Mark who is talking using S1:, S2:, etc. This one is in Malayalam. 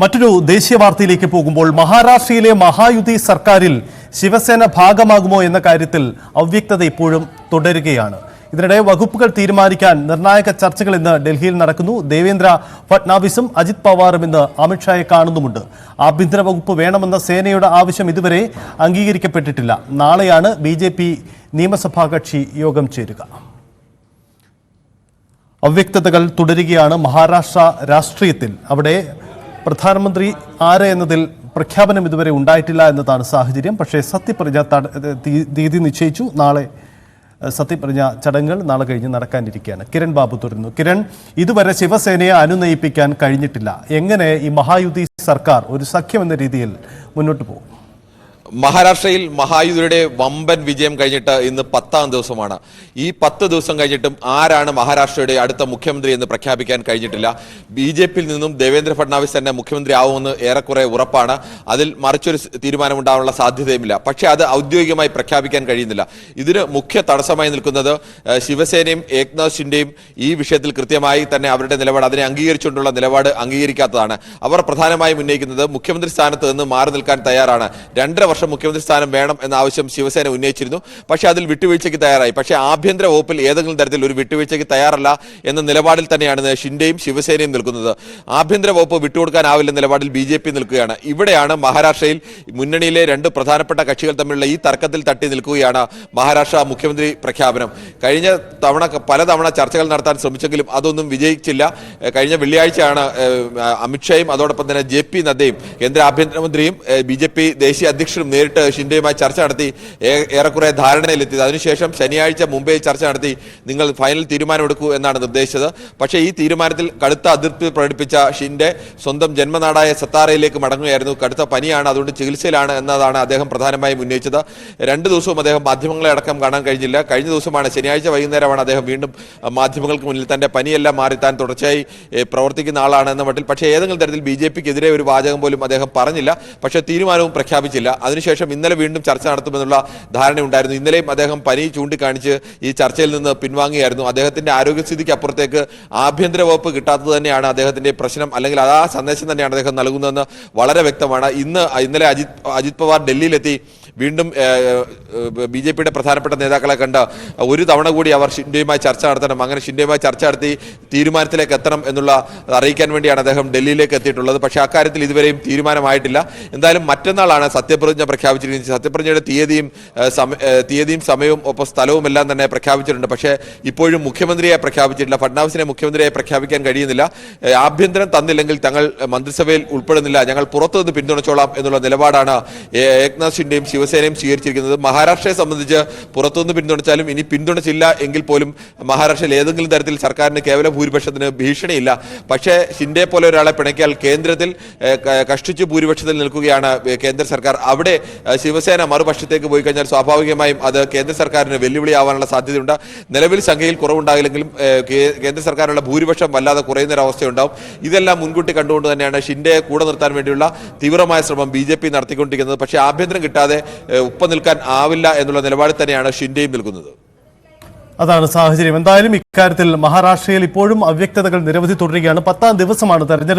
S1: മറ്റൊരു ദേശീയ വാർത്തയിലേക്ക് പോകുമ്പോൾ മഹാരാഷ്ട്രയിലെ മഹായുതി സർക്കാരിൽ ശിവസേന ഭാഗമാകുമോ എന്ന കാര്യത്തിൽ അവ്യക്തത ഇപ്പോഴും തുടരുകയാണ്. ഇതിനിടെ വകുപ്പുകൾ തീരുമാനിക്കാൻ നിർണായക ചർച്ചകൾ ഇന്ന് ഡൽഹിയിൽ നടക്കുന്നു. ദേവേന്ദ്ര ഫട്നാവിസും അജിത് പവാറും ഇന്ന് അമിത്ഷായെ കാണുന്നുമുണ്ട്. ആഭ്യന്തര വകുപ്പ് വേണമെന്ന സേനയുടെ ആവശ്യം ഇതുവരെ അംഗീകരിക്കപ്പെട്ടിട്ടില്ല. നാളെയാണ് ബി നിയമസഭാ കക്ഷി യോഗം ചേരുക. അവ്യക്തതകൾ തുടരുകയാണ് മഹാരാഷ്ട്ര രാഷ്ട്രീയത്തിൽ. അവിടെ പ്രധാനമന്ത്രി ആര് എന്നതിൽ പ്രഖ്യാപനം ഇതുവരെ ഉണ്ടായിട്ടില്ല എന്നതാണ് സാഹചര്യം. പക്ഷേ സത്യപ്രതിജ്ഞ തീയതി നിശ്ചയിച്ചു. നാളെ സത്യപ്രതിജ്ഞ ചടങ്ങുകൾ നാളെ കഴിഞ്ഞ് നടക്കാനിരിക്കുകയാണ്. കിരൺ ബാബു തുടരുന്നു. കിരൺ ഇതുവരെ ശിവസേനയെ അനുനയിപ്പിക്കാൻ കഴിഞ്ഞിട്ടില്ല. എങ്ങനെ ഈ മഹായുതി സർക്കാർ ഒരു സഖ്യം എന്ന രീതിയിൽ മുന്നോട്ട് പോകും?
S2: മഹാരാഷ്ട്രയിൽ മഹായുതിയുടെ വമ്പൻ വിജയം കഴിഞ്ഞിട്ട് ഇന്ന് പത്താം ദിവസമാണ്. ഈ പത്ത് ദിവസം കഴിഞ്ഞിട്ടും ആരാണ് മഹാരാഷ്ട്രയുടെ അടുത്ത മുഖ്യമന്ത്രി എന്ന് പ്രഖ്യാപിക്കാൻ കഴിഞ്ഞിട്ടില്ല. ബി ജെ പിയിൽ നിന്നും ദേവേന്ദ്ര ഫഡ്നാവിസ് തന്നെ മുഖ്യമന്ത്രി ആവുമെന്ന് ഏറെക്കുറെ ഉറപ്പാണ്. അതിൽ മറിച്ചൊരു തീരുമാനമുണ്ടാവാനുള്ള സാധ്യതയുമില്ല. പക്ഷേ അത് ഔദ്യോഗികമായി പ്രഖ്യാപിക്കാൻ കഴിയുന്നില്ല. ഇതിന് മുഖ്യ തടസ്സമായി നിൽക്കുന്നത് ശിവസേനയും ഏക്നാഥ് ഷിൻഡെയും ഈ വിഷയത്തിൽ കൃത്യമായി തന്നെ അവരുടെ നിലപാട് അതിനെ അംഗീകരിച്ചുകൊണ്ടുള്ള നിലപാട് അംഗീകരിക്കാത്തതാണ്. അവർ പ്രധാനമായും ഉന്നയിക്കുന്നത് മുഖ്യമന്ത്രി സ്ഥാനത്ത് നിന്ന് മാറി നിൽക്കാൻ തയ്യാറാണ്. രണ്ടര വർഷം മുഖ്യമന്ത്രി സ്ഥാനം വേണം എന്ന ആവശ്യം ശിവസേന ഉന്നയിച്ചിരുന്നു. പക്ഷേ അതിൽ വിട്ടുവീഴ്ചയ്ക്ക് തയ്യാറായി. പക്ഷേ ആഭ്യന്തര വകുപ്പിൽ ഏതെങ്കിലും തരത്തിൽ ഒരു വിട്ടുവീഴ്ചയ്ക്ക് തയ്യാറല്ല എന്ന നിലപാടിൽ തന്നെയാണ് ഷിൻഡെയും ശിവസേനയും നിൽക്കുന്നത്. ആഭ്യന്തര വകുപ്പ് വിട്ടുകൊടുക്കാനാവില്ല നിലപാടിൽ ബി നിൽക്കുകയാണ്. ഇവിടെയാണ് മഹാരാഷ്ട്രയിൽ മുന്നണിയിലെ രണ്ട് പ്രധാനപ്പെട്ട കക്ഷികൾ തമ്മിലുള്ള ഈ തർക്കത്തിൽ തട്ടി നിൽക്കുകയാണ് മഹാരാഷ്ട്ര മുഖ്യമന്ത്രി പ്രഖ്യാപനം. കഴിഞ്ഞ തവണ പലതവണ ചർച്ചകൾ നടത്താൻ ശ്രമിച്ചെങ്കിലും അതൊന്നും വിജയിച്ചില്ല. കഴിഞ്ഞ വെള്ളിയാഴ്ചയാണ് അമിത്ഷായും അതോടൊപ്പം തന്നെ ജെ പി നദ്ദയും കേന്ദ്ര ആഭ്യന്തരമന്ത്രിയും ബി ജെ പി ദേശീയ അധ്യക്ഷനും നേരിട്ട് ഷിൻഡെയുമായി ചർച്ച നടത്തി ഏറെക്കുറെ ധാരണയിലെത്തിയത്. അതിനുശേഷം ശനിയാഴ്ച മുംബൈയിൽ ചർച്ച നടത്തി നിങ്ങൾ ഫൈനൽ തീരുമാനമെടുക്കൂ എന്നാണ് നിർദ്ദേശിച്ചത്. പക്ഷേ ഈ തീരുമാനത്തിൽ കടുത്ത അതിർത്തി പ്രകടിപ്പിച്ച ഷിൻഡെ സ്വന്തം ജന്മനാടായ സത്താറയിലേക്ക് മടങ്ങുകയായിരുന്നു. കടുത്ത പനിയാണ് അതുകൊണ്ട് ചികിത്സയിലാണ് എന്നതാണ് അദ്ദേഹം പ്രധാനമായും ഉന്നയിച്ചത്. രണ്ട് ദിവസവും അദ്ദേഹം മാധ്യമങ്ങളെ അടക്കം കാണാൻ കഴിഞ്ഞില്ല. കഴിഞ്ഞ ദിവസമാണ് ശനിയാഴ്ച വൈകുന്നേരമാണ് അദ്ദേഹം വീണ്ടും മാധ്യമങ്ങൾക്ക് മുന്നിൽ തന്റെ പനിയെല്ലാം മാറി താൻ തുടർച്ചയായി പ്രവർത്തിക്കുന്ന ആളാണ് എന്ന മട്ടിൽ. പക്ഷേ ഏതെങ്കിലും തരത്തിൽ ബി ജെ പിക്ക് എതിരെ ഒരു വാചകം പോലും അദ്ദേഹം പറഞ്ഞില്ല. പക്ഷേ തീരുമാനവും പ്രഖ്യാപിച്ചില്ല. അതിനുശേഷം ഇന്നലെ വീണ്ടും ചർച്ച നടത്തുമെന്നുള്ള ധാരണയുണ്ടായിരുന്നു. ഇന്നലെയും അദ്ദേഹം പനി ചൂണ്ടിക്കാണിച്ച് ഈ ചർച്ചയിൽ നിന്ന് പിൻവാങ്ങിയായിരുന്നു. അദ്ദേഹത്തിന്റെ ആരോഗ്യസ്ഥിതിക്ക് അപ്പുറത്തേക്ക് ആഭ്യന്തര വകുപ്പ് കിട്ടാത്തത് തന്നെയാണ് അദ്ദേഹത്തിന്റെ പ്രശ്നം അല്ലെങ്കിൽ അത് ആ സന്ദേശം തന്നെയാണ് അദ്ദേഹം നൽകുന്നതെന്ന് വളരെ വ്യക്തമാണ്. ഇന്ന് ഇന്നലെ അജിത് അജിത് പവാർ ഡൽഹിയിലെത്തി. വീണ്ടും ബി ജെ പിയുടെ പ്രധാനപ്പെട്ട നേതാക്കളെ കണ്ട് ഒരു തവണ കൂടി അവർ ഷിൻഡെയുമായി ചർച്ച നടത്തണം. അങ്ങനെ ഷിൻഡെയുമായി ചർച്ച നടത്തി തീരുമാനത്തിലേക്ക് എത്തണം എന്നുള്ള അറിയിക്കാൻ വേണ്ടിയാണ് അദ്ദേഹം ഡൽഹിയിലേക്ക് എത്തിയിട്ടുള്ളത്. പക്ഷേ അക്കാര്യത്തിൽ ഇതുവരെയും തീരുമാനമായിട്ടില്ല. എന്തായാലും മറ്റന്നാളാണ് സത്യപ്രതിജ്ഞ പ്രഖ്യാപിച്ചിരിക്കുന്നത്. സത്യപ്രതിജ്ഞയുടെ തീയതിയും തീയതിയും സമയവും ഒപ്പം സ്ഥലവും എല്ലാം തന്നെ പ്രഖ്യാപിച്ചിട്ടുണ്ട്. പക്ഷേ ഇപ്പോഴും മുഖ്യമന്ത്രിയെ പ്രഖ്യാപിച്ചിട്ടില്ല. ഫഡ്നാവിസിനെ മുഖ്യമന്ത്രിയെ പ്രഖ്യാപിക്കാൻ കഴിയുന്നില്ല. ആഭ്യന്തരം തന്നില്ലെങ്കിൽ തങ്ങൾ മന്ത്രിസഭയിൽ ഉൾപ്പെടുന്നില്ല. ഞങ്ങൾ പുറത്തുനിന്ന് പിന്തുണച്ചോളാം എന്നുള്ള നിലപാടാണ് ഏകനാഥ് ഷിൻഡെയും ഷിൻഡെയും ശിവസേനയും സ്വീകരിച്ചിരിക്കുന്നത്. മഹാരാഷ്ട്രയെ സംബന്ധിച്ച് പുറത്തുനിന്ന് പിന്തുണച്ചാലും ഇനി പിന്തുണച്ചില്ല എങ്കിൽ പോലും മഹാരാഷ്ട്രയിൽ ഏതെങ്കിലും തരത്തിൽ സർക്കാരിന് കേവല ഭൂരിപക്ഷത്തിന് ഭീഷണിയില്ല. പക്ഷേ ഷിൻഡെ പോലെ ഒരാളെ പിണക്കിയാൽ കേന്ദ്രത്തിൽ കഷ്ടിച്ച് ഭൂരിപക്ഷത്തിൽ നിൽക്കുകയാണ് കേന്ദ്ര സർക്കാർ. അവിടെ ശിവസേന മറുപക്ഷത്തേക്ക് പോയി കഴിഞ്ഞാൽ സ്വാഭാവികമായും അത് കേന്ദ്ര സർക്കാരിന് വെല്ലുവിളിയാവാനുള്ള സാധ്യതയുണ്ട്. നിലവിൽ സംഖ്യയിൽ കുറവുണ്ടാകില്ലെങ്കിലും കേന്ദ്ര സർക്കാരിനുള്ള ഭൂരിപക്ഷം വല്ലാതെ കുറയുന്ന ഒരു അവസ്ഥയുണ്ടാവും ഇതെല്ലാം മുൻകൂട്ടി കണ്ടുകൊണ്ട് തന്നെയാണ് ഷിൻഡെയെ കൂടെ നിർത്താൻ വേണ്ടിയുള്ള തീവ്രമായ ശ്രമം ബി നടത്തിക്കൊണ്ടിരിക്കുന്നത്. പക്ഷേ ആഭ്യന്തരം കിട്ടാതെ ഒപ്പം നിൽക്കാൻ ആവില്ല എന്നുള്ള നിലപാടിൽ തന്നെയാണ് ഷിൻഡെയും നിൽക്കുന്നത്.
S1: അതാണ് സാഹചര്യം. എന്തായാലും ഇക്കാര്യത്തിൽ മഹാരാഷ്ട്രയിൽ ഇപ്പോഴും അവ്യക്തതകൾ നിരവധി തുടരുകയാണ്. പത്താം ദിവസമാണ് തെരഞ്ഞെടുപ്പ്